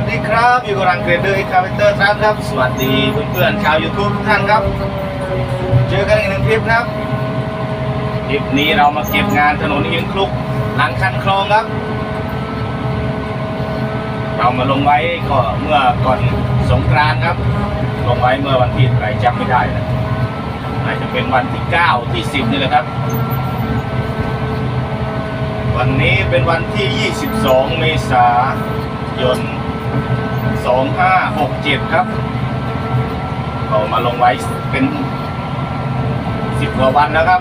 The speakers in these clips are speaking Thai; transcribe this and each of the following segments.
สดีครับอยู่กับรังเกรดเดอร์อีกคาเวนเตอร์ครับครับ สวัสดีเพื่อนๆชาว YouTube ทุกท่านครับ เจอกันอีกหนึ่งคลิปครับ คลิปนี้เรามาเก็บงานถนนเอียงคลุกหลังคันคลองครับ เรามาลงไว้ก็เมื่อก่อนสงกรานต์ครับ ลงไว้เมื่อวันที่ไหนจำไม่ได้นะอาจจะเป็นวันที่ 9 ที่ 10 นี่แหละครับ วันนี้เป็นวันที่ 22 เมษายน 2567ครับเรามาลงไว้เป็น10กว่าวันแล้วครับ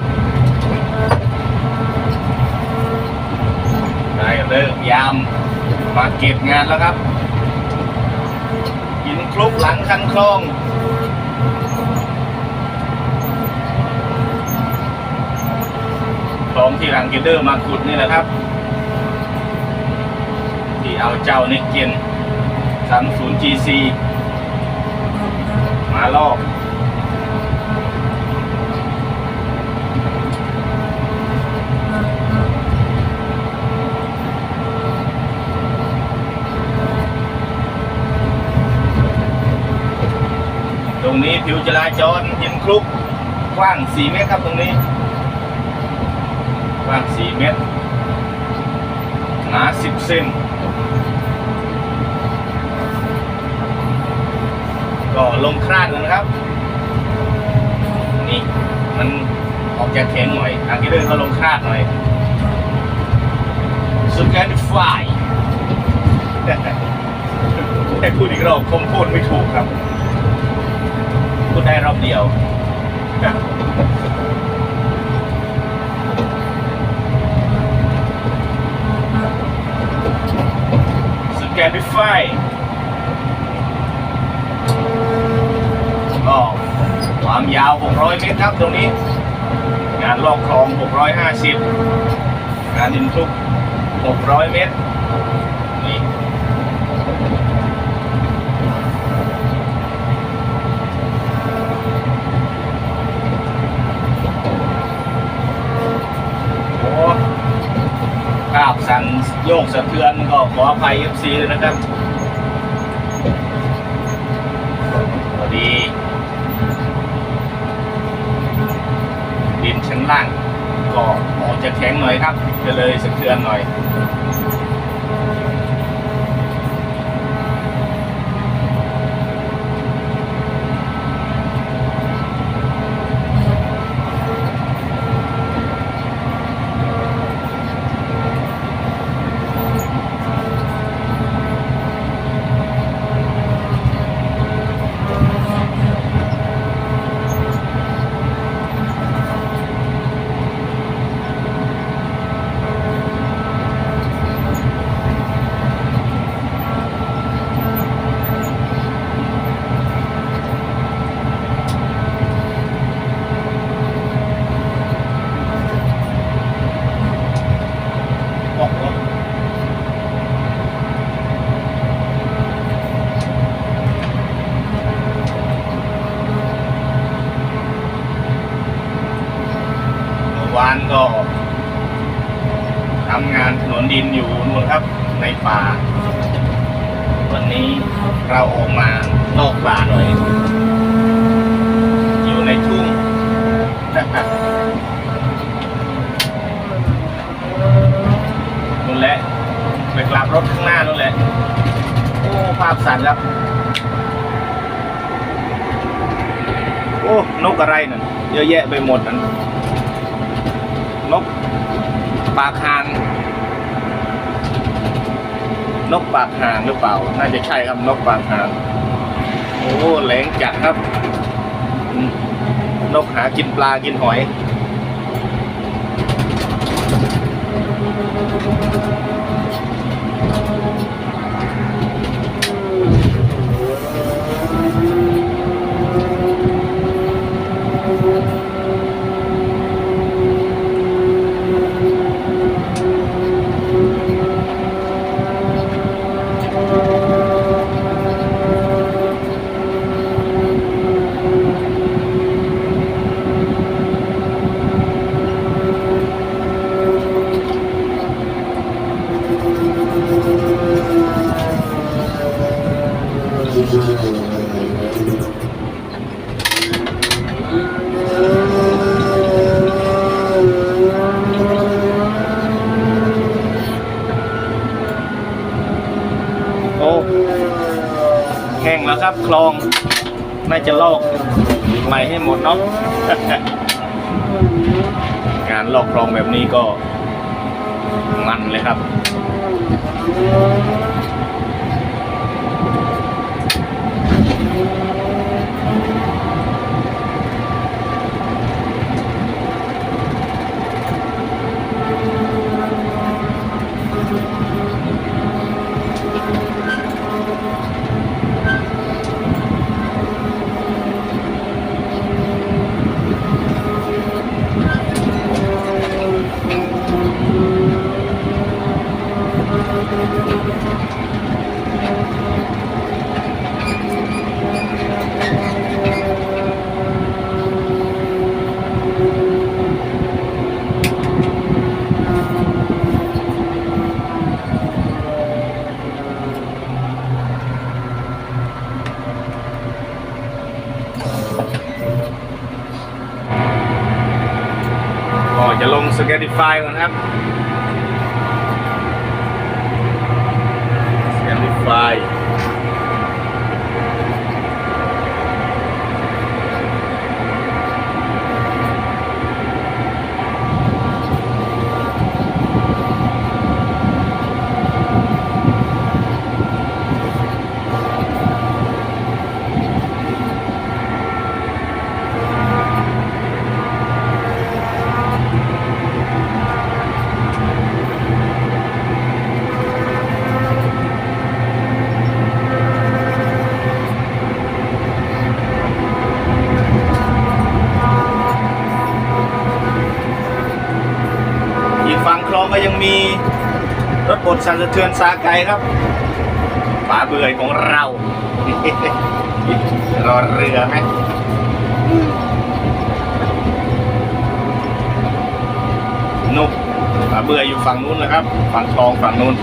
ได้เลิกยามมาเก็บงานแล้วครับกินคลุกหลังคันคลองคลองที่รังเกเดอร์มาขุดนี่แหละครับ ที่เอาเจ้าเน็กเกน 30 GC มาลอกตรงนี้ผิวจราจรหินคลุกกว้าง 4 เมตรครับตรงนี้ กว้าง 4 เมตร หนา 10 เซน ก็ลงคราดแล้วนะครับ นี่มันออกจากแข็งหน่อยทางที่เดินเขาลงคราดหน่อยสุดแกนไฟให้พูดอีกรอบคงพูดไม่ถูกครับพูดได้รอบเดียวสแกนดิฟายก็ ความยาว 600 เมตรครับตรงนี้ งานลอกคลอง 650 งานดินทุก 600 เมตร นี่ โอ้ภาพสั่นโยกสะเทือนก็ขออภัย FC เลยนะครับพอดี ดินชั้น ล่างก็ออกจะแข็งหน่อยครับจะเลยสะเทือนหน่อย โอ้โหเมื่อวานก็ทำงา นถนนดินอยู่นู่นครับ ในป่า วันนี้เราออกมานอกป่าหน่อย อยู่ในทุ่งนู่นแหละไปกลับรถข้างหน้านู่นแหละโอ้ภาพสั่นครับ โอ้นกอะไรนั่นเยอะแยะไปหมดนั่นนกปากหาง นกปากหางหรือเปล่า น่าจะใช่ครับนกปากหาง โอ้แหลงจัดครับ นกหากินปลากินหอย แห้งแล้วครับ คลองน่าจะลอกใหม่ให้หมดเนาะงานลอกคลองแบบนี้ก็มันเลยครับ สแกดิฟายก่อนครับสแกดิฟายอีกฝั่งคลองก็ยังมี รถบดสันสะเทือนสาไกครับป่าเบื่อยของเรารอเรือไหมนุกป่าเบื่ออยู่ฝั่งนู้นนะครับ ฝั่งคลองฝั่งนู้น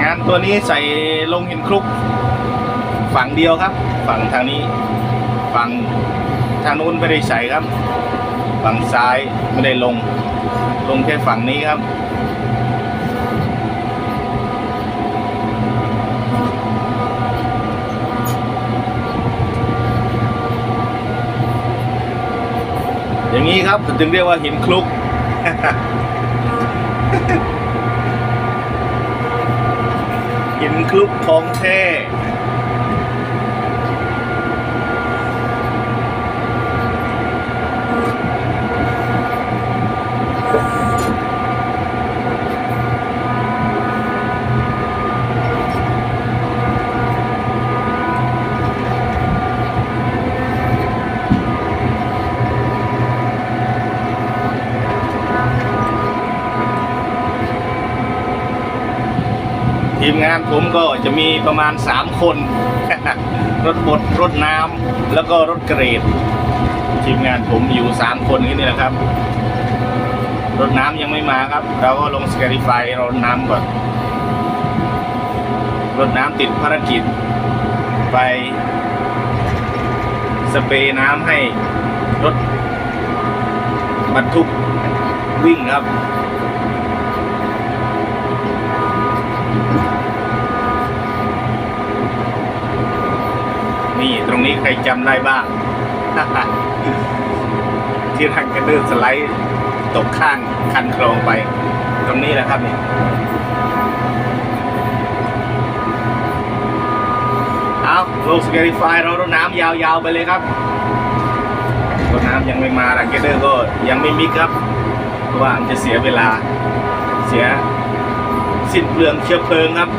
งานตัวนี้ใส่ลงหินคลุก ฝั่งเดียวครับ ฝั่งทางนี้ ฝั่งทางนู้นไม่ได้ใส่ครับ ฝั่งซ้ายไม่ได้ลง ลงแค่ฝั่งนี้ครับ อย่างนี้ครับถึงเรียกว่าหินคลุกหินคลุกของแท้ งานผมก็จะมีประมาณ 3 คน รถบดรถน้ำแล้วก็รถเกรดทีมงานผมอยู่ 3 คนนี้นี่แหละครับ รถน้ำยังไม่มาครับ เราก็ลงสแกริไฟรถน้ำก่อน รถน้ำติดภารกิจ ไปสเปรย์น้ำให้รถบรรทุกวิ่งครับ นี่ ตรงนี้ใครจำได้บ้าง ที่ทางกระเดื่อสไลด์ตกข้างคันคลองไป ตรงนี้แหละครับนี่เอาลงสเกริฟายเรารดน้ำยาวๆไปเลยครับรดน้ำยังไม่มาทางกระเดื่อก็ยังไม่มิกครับ เพราะว่ามันจะเสียเวลาเสียสิ้นเปลืองเชื้อเพลิงครับ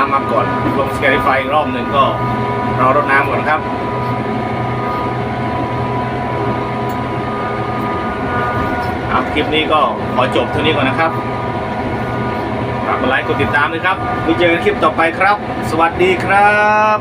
น้ำมาก่อนลงสเกลิไฟอีกรอบหนึ่งก็รอรดน้ำก่อนครับครับคลิปนี้ก็ขอจบเท่านี้ก่อนนะครับฝากกดไลค์กดติดตามด้วยครับไว้เจอกันคลิปต่อไปครับ สวัสดีครับ